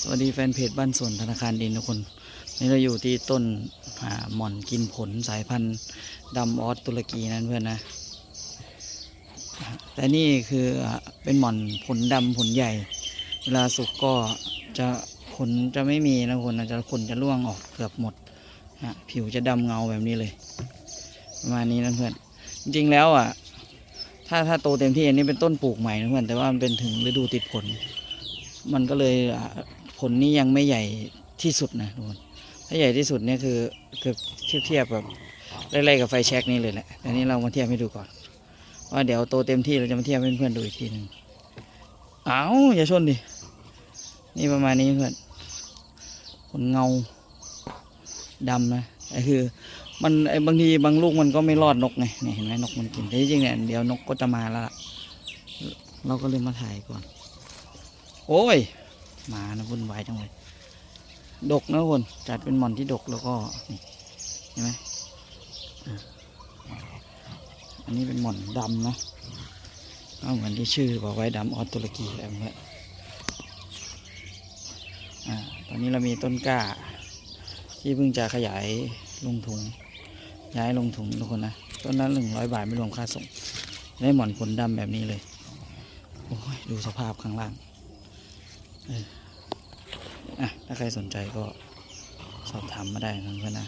สวัสดีแฟนเพจบ้านสวนธนาคารดินทุกคน นี่เราอยู่ที่ต้นหม่อนกินผลสายพันธุ์ดำออสตุรกีนั่นเพื่อนนะแต่นี่คือเป็นหม่อนผลดำผลใหญ่ เวลาสุกก็จะขนจะไม่มีนะคนนะจะขนจะร่วงออกเกือบหมดฮะผิวจะดำเงาแบบนี้เลย ประมาณนี้นะเพื่อน จริงๆแล้วอะ ถ้าถ้าโตเต็มที่อันนี้เป็นต้นปลูกใหม่นะเพื่อน แต่ว่ามันเป็นถึงฤดูติดผล มันก็เลยผลนี้ยังไม่ใหญ่ที่สุดนะทุกคนถ้าใหญ่ที่สุดเนี่ยคือคือเทียบเทียบแบบไล่ๆกับไฟแช็กนี่เลยแหละแต่นี้เรามาเทียบให้ดูก่อน ว่าเดี๋ยวโตเต็มที่เราจะมาเทียบให้เพื่อนๆดูอีกทีหนึ่งอ้าวอย่าชนดิ นี่ประมาณนี้เพื่อนผลเงาดำนะไอ้คือมันไอ้บางทีบางลูกมันก็ไม่รอดนกไงเนี่ยเห็นไหมนกมันกินแต่จริงเนี่ยเดี๋ยวนกก็จะมาแล้วล่ะเราก็เลยมาถ่ายก่อน โอ้ยมานะวุ่นวายจังเลยดกนะคนจัดเป็นหม่อนที่ดกแล้วก็นี่เห็นไหมอันนี้เป็นหม่อนดำนะเอาเหมือนที่ชื่อบอกไว้ดำออสตุรกีอะไรแบบนี้อ่าตอนนี้เรามีต้นกล้า ที่เพิ่งจะขยายลงถุง ย้ายลงถุงทุกคนนะต้นนั้นหนึ่งร้อยบาทไม่รวมค่าส่ง ได้หมอนผลดำแบบนี้เลย โอ้ยดูสภาพข้างล่าง อะถ้าใครสนใจก็สอบถามมาได้นะเพื่อนนะ